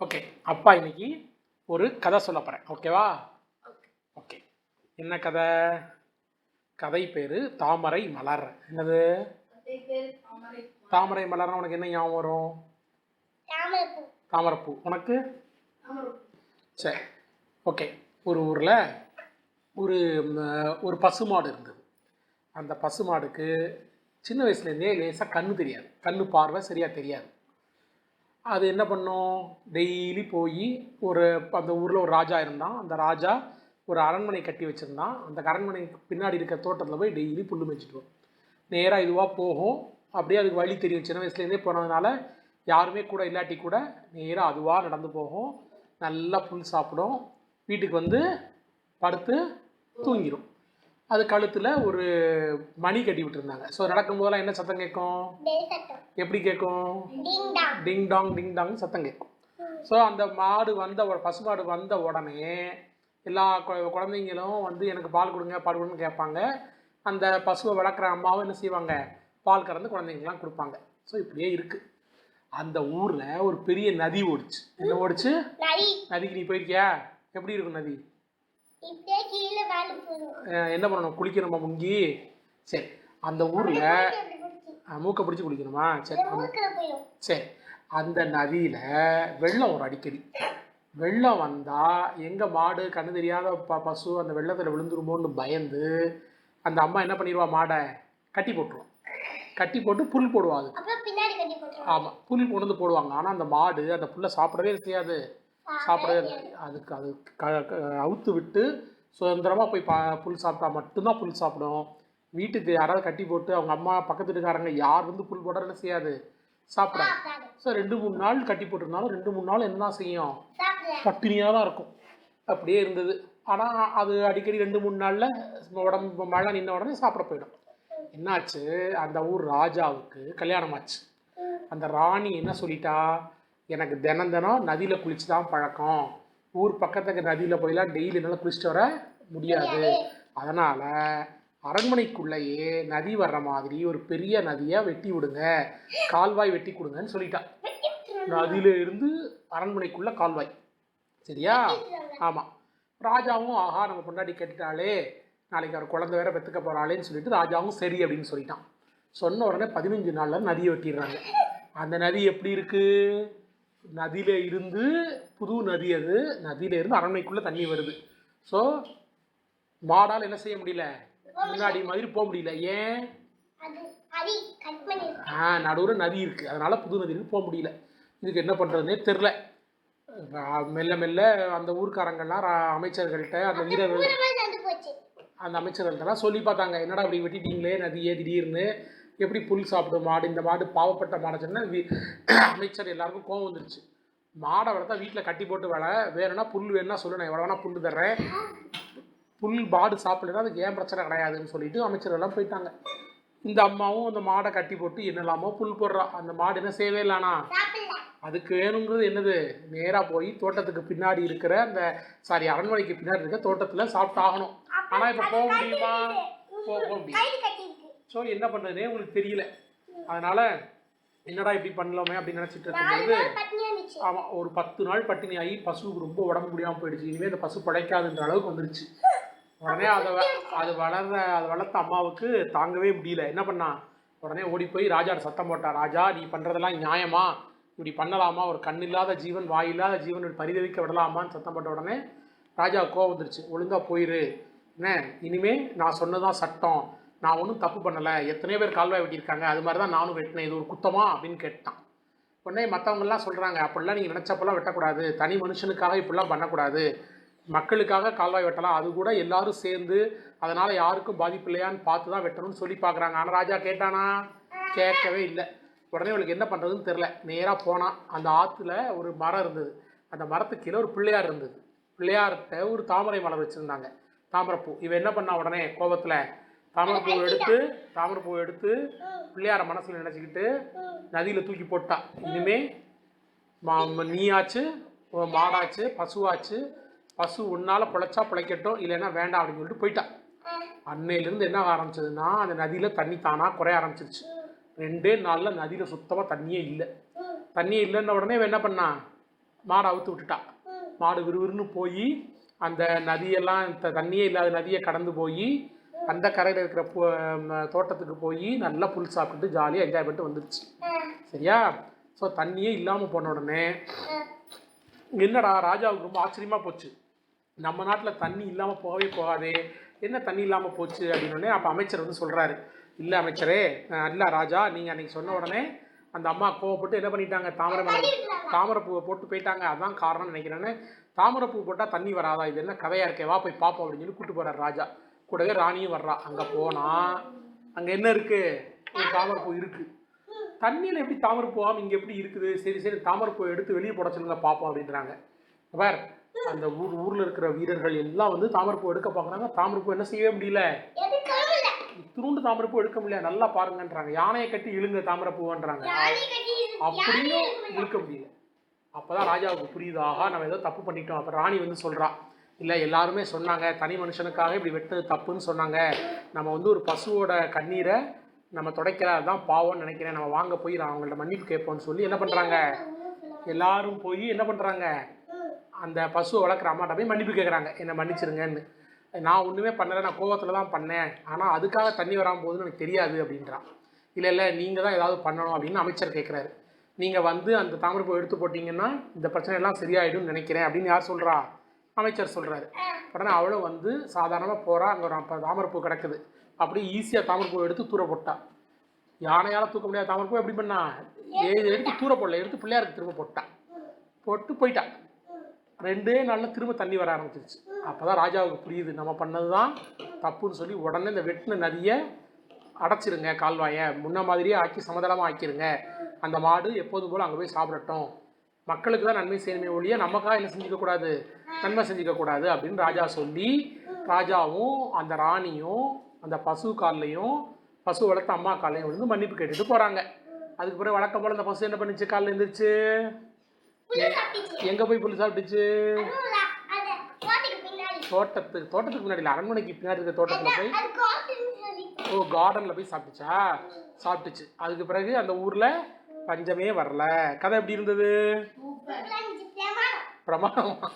Okay அப்பா இன்னைக்கு ஒரு கதை சொல்ல போகிறேன் ஓகேவா ஓகே என்ன கதை? கதை பேர் தாமரை மலர். என்னது? தாமரை மலர்னா உனக்கு என்ன ஞாபகம் வரும்? தாமரைப்பூ. உனக்கு? சரி ஓகே ஒரு ஊரில் ஒரு ஒரு பசுமாடு இருந்தது. அந்த பசுமாடுக்கு சின்ன வயசுலேருந்தே லேசாக கண்ணு தெரியாது. கண்ணு பார்வை சரியாக தெரியாது. அது என்ன பண்ணும்? டெய்லி போய் ஒரு அந்த ஊரில் ஒரு ராஜா இருந்தான். அந்த ராஜா ஒரு அரண்மனை கட்டி வச்சுருந்தான். அந்த அரண்மனைக்கு பின்னாடி இருக்க தோட்டத்தில் போய் டெய்லி புல் மேய்ச்சிட்டு வரும். நேராக இதுவாக போகும். அப்படியே அதுக்கு வழி தெரியும். சின்ன வயசுலேருந்தே போனதுனால யாருமே கூட இல்லாட்டி கூட நேராக அதுவாக நடந்து போகும். நல்லா புல் சாப்பிடும். வீட்டுக்கு வந்து படுத்து தூங்கிடும் அது கழுத்தில் ஒரு மணி கட்டி விட்டுருந்தாங்க. ஸோ நடக்கும்போதெல்லாம் என்ன சத்தம் கேட்கும்? எப்படி கேட்கும்? டிங் டாங் டிங் டாங் சத்தம் கேட்கும். ஸோ அந்த மாடு வந்த உட- பசுமாடு வந்த உடனே எல்லா குழந்தைங்களும் வந்து எனக்கு பால் கொடுங்க பால் கொடுங்கன்னு கேட்பாங்க. அந்த பசுவை வளர்க்குற அம்மாவும் என்ன செய்வாங்க? பால் கறந்து குழந்தைங்களுக்குலாம் கொடுப்பாங்க. ஸோ இப்படியே இருக்குது அந்த ஊரில் ஒரு பெரிய நதி ஓடிச்சு. என்ன ஓடிச்சு? நதிக்கு நீ போயிருக்கியா? எப்படி இருக்கும் நதி? என்ன பண்ணணும்? குளிக்கணுமா முங்கி? சரி. அந்த ஊரில் மூக்கை பிடிச்சி குளிக்கணுமா? சரி சரி. அந்த நதியில் வெள்ளம் வரும் அடிக்கடி. வெள்ளம் வந்தால் எங்கள் மாடு கண்ணு தெரியாத ப பசு அந்த வெள்ளத்தில் விழுந்துருமோன்னு பயந்து அந்த அம்மா என்ன பண்ணிடுவா மாடை கட்டி போட்டுருவோம் கட்டி போட்டு புல் போடுவா அது. அப்புறம் பின்னாடி கட்டி போட்டுரும் ஆமாம் புல் கொண்டு வந்து போடுவாங்க. ஆனால் அந்த மாடு அந்த புல்லை சாப்பிடவே செய்யாது. சாப்பிடவே. அதுக்கு அது க- அவுத்து விட்டு சுதந்திரமாக போய் பா புல் சாப்பிட்டா மட்டும்தான் புல் சாப்பிடும். வீட்டுக்கு யாராவது கட்டி போட்டு அவங்க அம்மா பக்கத்து வீட்டுக்காரங்க யார் வந்து புல் போட என்ன செய்யாது? சாப்பிடாது. ஸோ ரெண்டு மூணு நாள் கட்டி போட்டிருந்தாலும் ரெண்டு மூணு நாள் என்ன செய்யும்? பட்டினியாக தான் இருக்கும். அப்படியே இருந்தது. ஆனால் அது அடிக்கடி ரெண்டு மூணு நாளில் உடம்பு மழை நின்ன உடனே சாப்பிட போயிடும். என்னாச்சு? அந்த ஊர் ராஜாவுக்கு கல்யாணம் ஆச்சு. அந்த ராணி என்ன சொல்லிட்டா? எனக்கு தினம் தினம் நதியில் குளிச்சு தான் பழக்கம். ஊர் பக்கத்துக்கு நதியில் போயெல்லாம் டெய்லி என்னால் குளிச்சுட்டு வர முடியாது. அதனால் அரண்மனைக்குள்ளேயே நதி வர்ற மாதிரி ஒரு பெரிய நதியை வெட்டி விடுங்க. கால்வாய் வெட்டி கொடுங்கன்னு சொல்லிட்டா. நதியில இருந்து அரண்மனைக்குள்ள கால்வாய். சரியா? ஆமாம் ராஜாவும் ஆஹா நம்ம பொண்டாட்டி கேட்டுட்டாலே நாளைக்கு அவர் குழந்தை வேற பெற்றுக்க போகிறாளேன்னு சொல்லிட்டு ராஜாவும் சரி அப்படின்னு சொல்லிட்டான். சொன்ன உடனே பதினஞ்சு நாளில் நதியை வெட்டிடுறாங்க. அந்த நதி எப்படி இருக்கு? நதியில இருந்து புது நதி அது. நதியில இருந்து அரண்மனைக்குள்ளே தண்ணி வருது. ஸோ மாடால் என்ன செய்ய முடியல? முன்னாடி மாதிரி போக முடியல. ஏன்? ஆ நடுவில் நதி இருக்குது அதனால் புது நதிக்கு போக முடியல. இதுக்கு என்ன பண்ணுறதுனே தெரில மெல்ல மெல்ல அந்த ஊர்க்காரங்கள்லாம் அமைச்சர்கள்ட்ட அந்த வீரர்கள் அந்த அமைச்சர்கள்ட்டலாம் சொல்லி பார்த்தாங்க. என்னடா இப்படி வெட்டிட்டீங்களே? நதியே திடீர்னு? எப்படி புல் சாப்பிடும் மாடு? இந்த மாடு பாவப்பட்ட மாடை சொன்னா வி- அமைச்சர் எல்லாருக்கும் கோவம் வந்துருச்சு. மாடை வளர்த்தா வீட்டில் கட்டி போட்டு வள. வேணும்னா புல் வேணும்னா சொல்லு நான் எவ்வளோ வேணா புல் தர்றேன். புல் மாடு சாப்பிடலன்னா அதுக்கு ஏன் பிரச்சனை கிடையாதுன்னு சொல்லிட்டு அமைச்சர்கள்லாம் போயிட்டாங்க. இந்த அம்மாவும் அந்த மாடை கட்டி போட்டு என்னெல்லாமோ புல் போடுறா. அந்த மாடு என்ன செய்யவே இல்லைனா அதுக்கு வேணுங்கிறது என்னது? நேராக போய் தோட்டத்துக்கு பின்னாடி இருக்கிற அந்த சாரி அரண்மனைக்கு பின்னாடி இருக்க தோட்டத்தில் சாப்பிட்டாகணும் ஆனால் இப்போ போக முடியுமா? போக முடியும். ஸோ என்ன பண்ணுறதுனே உங்களுக்கு தெரியல. அதனால் என்னடா இப்படி பண்ணலாமே அப்படின்னு நினச்சிட்டு இருக்கும்போது ஆமாம் ஒரு பத்து நாள் பட்டினி ஆகி பசுவுக்கு ரொம்ப உடம்பு முடியாமல் போயிடுச்சு. இனிமேல் இந்த பசு பிழைக்காதுன்ற அளவுக்கு வந்துருச்சு. உடனே அதை அது வளர்ற அது வளர்த்த அம்மாவுக்கு தாங்கவே முடியல. என்ன பண்ணா? உடனே ஓடி போய் ராஜாட்ட சத்தம் போட்டா ராஜா நீ பண்ணுறதெல்லாம் நியாயமா? இப்படி பண்ணலாமா? ஒரு கண்ணில்லாத ஜீவன் வாயில்லாத ஜீவன் பரிதவிக்க விடலாமான்னு சத்தம் போட்ட உடனே ராஜா கோவம் வந்துருச்சு. ஒழுங்கா போயிரு. என்ன? இனிமே நான் சொன்னதான் சட்டம். நான் ஒன்றும் தப்பு பண்ணலை. எத்தனையோ பேர் கால்வாய் வெட்டியிருக்காங்க. அது மாதிரி தான் நானும் வெட்டினேன். இது ஒரு குத்தமா? அப்படின்னு கேட்டான். உடனே மற்றவங்கெல்லாம் சொல்கிறாங்க அப்படிலாம் நீங்கள் நினச்சப்பெல்லாம் வெட்டக்கூடாது. தனி மனுஷனுக்காக இப்படிலாம் பண்ணக்கூடாது. மக்களுக்காக கால்வாய் வெட்டலாம். அது கூட எல்லாரும் சேர்ந்து அதனால் யாருக்கும் பாதிப்பு இல்லையான்னு பார்த்து தான் வெட்டணும்னு சொல்லி பார்க்குறாங்க. ஆனால் ராஜா கேட்டானா? கேட்கவே இல்லை. உடனே இவளுக்கு என்ன பண்ணுறதுன்னு தெரில நேராக போனான். அந்த ஆற்றுல ஒரு மரம் இருந்தது. அந்த மரத்துக்கு கீழே ஒரு பிள்ளையார் இருந்தது. பிள்ளையார்கிட்ட ஒரு தாமரை மலர் வச்சுருந்தாங்க. தாமரைப்பூ. இவன் என்ன பண்ணா உடனே கோபத்தில்? தாமரைப்பூ எடுத்து தாமரைப்பூ எடுத்து பிள்ளையார மனசில் நினச்சிக்கிட்டு நதியில் தூக்கி போட்டா. இனிமே மா நீயாச்சு மாடாச்சு பசுவாச்சு பசு உன்னால் பிழைச்சா பிழைக்கட்டும் இல்லைன்னா வேண்டாம் அப்படின்னு சொல்லிட்டு போயிட்டான் அன்னையிலேருந்து என்ன ஆரம்பிச்சதுன்னா அந்த நதியில் தண்ணி தானாக குறைய ஆரம்பிச்சிருச்சு. ரெண்டே நாளில் நதியில் சுத்தமாக தண்ணியே இல்லை. தண்ணியே இல்லைன்ன உடனே என்ன பண்ணா? மாடை அவுத்து விட்டுட்டா. மாடு விறுவிறுன்னு போய் அந்த நதியெல்லாம் இந்த தண்ணியே இல்லாத நதியை கடந்து போய் அந்த கரையில் இருக்கிற ம, தோட்டத்துக்கு போய் நல்லா புல் சாப்பிட்டு ஜாலியாக என்ஜாய் பண்ணிட்டு வந்துருச்சு. சரியா? ஸோ தண்ணியே இல்லாமல் போன உடனே என்னடா ராஜாவுக்கு ரொம்ப ஆச்சரியமாக போச்சு. நம்ம நாட்டில் தண்ணி இல்லாமல் போகவே போகாதே. என்ன தண்ணி இல்லாமல் போச்சு அப்படின்னோடனே அப்போ அமைச்சர் வந்து சொல்கிறாரு இல்லை அமைச்சரே இல்லை ராஜா நீங்கள் அன்றைக்கி சொன்ன உடனே அந்த அம்மா கோவப்பட்டு என்ன பண்ணிட்டாங்க? தாமரை மலர் தாமரைப்பூவை போட்டு போயிட்டாங்க. அதான் காரணம்னு நினைக்கிறேன்னு. தாமரைப்பூ போட்டால் தண்ணி வராதா? இது என்ன கதையாக இருக்கே வா போய் பார்ப்போம் அப்படின்னு சொல்லி கூட்டு போகிறார் ராஜா. கூடவே ராணியும் வர்றா. அங்கே போனால் அங்கே என்ன இருக்குது ஒரு தாமரைப்பூ இருக்குது தண்ணியில் எப்படி தாமரை போகாமல் இங்கே எப்படி இருக்குது? சரி சரி தாமரைப்பூ எடுத்து வெளியே போட சொல்லுங்க பார்ப்போம் அப்படின்றாங்க. பார் அந்த ஊர் ஊரில் இருக்கிற வீரர்கள் எல்லாம் வந்து தாமரைப்பூ எடுக்க பார்க்குறாங்க. தாமரைப்பூ என்ன செய்யவே முடியல. திருண்டு தாமரைப்பூ எடுக்க முடியல. நல்லா பாருங்கன்றாங்க. யானையை கட்டி இழுங்க தாமரைப்பூன்றாங்க அப்படியும் இழுக்க முடியல. அப்பதான் ராஜாவுக்கு புரியுது. ஆஹா நம்ம ஏதோ தப்பு பண்ணிட்டோம். அப்போ ராணி வந்து சொல்றா இல்லை எல்லாருமே சொன்னாங்க. தனி மனுஷனுக்காக இப்படி வெட்டுறது தப்புன்னு சொன்னாங்க. நம்ம வந்து ஒரு பசுவோட கண்ணீரை நம்ம துடைக்கிறது தான் பாவம்னு நினைக்கிறேன். நம்ம வாங்க போய் அவங்கள்ட்ட மன்னிப்பு கேட்போம்னு சொல்லி என்ன பண்றாங்க? எல்லாரும் போய் என்ன பண்றாங்க? ம். அந்த பசுவை வளர்க்குற அம்மாட்ட போய் மன்னிப்பு கேட்குறாங்க என்னை மன்னிச்சிருங்கன்னு. நான் ஒன்றுமே பண்ணலை நான் கோவத்தில் தான் பண்ணேன். ஆனால் அதுக்காக தண்ணி வராமல் போகுதுன்னு எனக்கு தெரியாது அப்படின்றான். இல்லை இல்லை நீங்கள் தான் ஏதாவது பண்ணணும் அப்படின்னு அமைச்சர் கேட்குறாரு நீங்கள் வந்து அந்த தாமரைப்பூ எடுத்து போட்டிங்கன்னா இந்த பிரச்சனை எல்லாம் சரியாயிடும்னு நினைக்கிறேன் அப்படின்னு யார் சொல்கிறா அமைச்சர் சொல்கிறாரு உடனே அவளும் வந்து சாதாரணமாக போகிறா அங்கே ஒரு அப்ப தாமரைப்பூ கிடக்குது. அப்படியே ஈஸியாக தாமரைப்பூ எடுத்து தூர போட்டா. யானையால் தூக்க முடியாத தாமரைப்பூ எப்படி பண்ணா? எடுத்து தூர போடல எடுத்து பிள்ளையாருக்கு திரும்ப போட்டா. போட்டு போயிட்டா. ரெண்டே நாளில் திரும்ப தண்ணி வர ஆரம்பிச்சிருச்சு. அப்போ தான் ராஜாவுக்கு புரியுது நம்ம பண்ணது தான் தப்புன்னு சொல்லி உடனே இந்த வெட்டின நதியை அடைச்சிருங்க கால்வாயை. முன்ன மாதிரியே ஆக்கி சமதளமாக ஆக்கிருங்க. அந்த மாடு எப்போதும் போல் அங்கே போய் சாப்பிடட்டும். மக்களுக்கு தான் நன்மை செய்யணுமே ஒழிய நமக்காக என்ன செஞ்சுக்கக்கூடாது நன்மை செஞ்சுக்கக்கூடாது அப்படின்னு ராஜா சொல்லி ராஜாவும் அந்த ராணியும் அந்த பசு கால்லையும் பசு வளர்த்த அம்மா காலையும் விழுந்து மன்னிப்பு கேட்டுட்டு போகிறாங்க அதுக்கு பிறகு வழக்கம் போல் அந்த பசு என்ன பண்ணிச்சு? காலில் எழுந்திரிச்சு எங்கே போய் புல் சாப்பிட்டுச்சு? தோட்டத்துக்கு பின்னாடி. தோட்டத்துக்கு முன்னாடி அரண்மனைக்கு பின்னாடி இருக்க தோட்டத்தில் போய். ஓ கார்டனில் போய் சாப்பிட்டுச்சா? சாப்பிட்டுச்சு. அதுக்கு பிறகு அந்த ஊரில் பஞ்சமே வரல. கதை எப்படி இருந்தது. பிரமாதமா?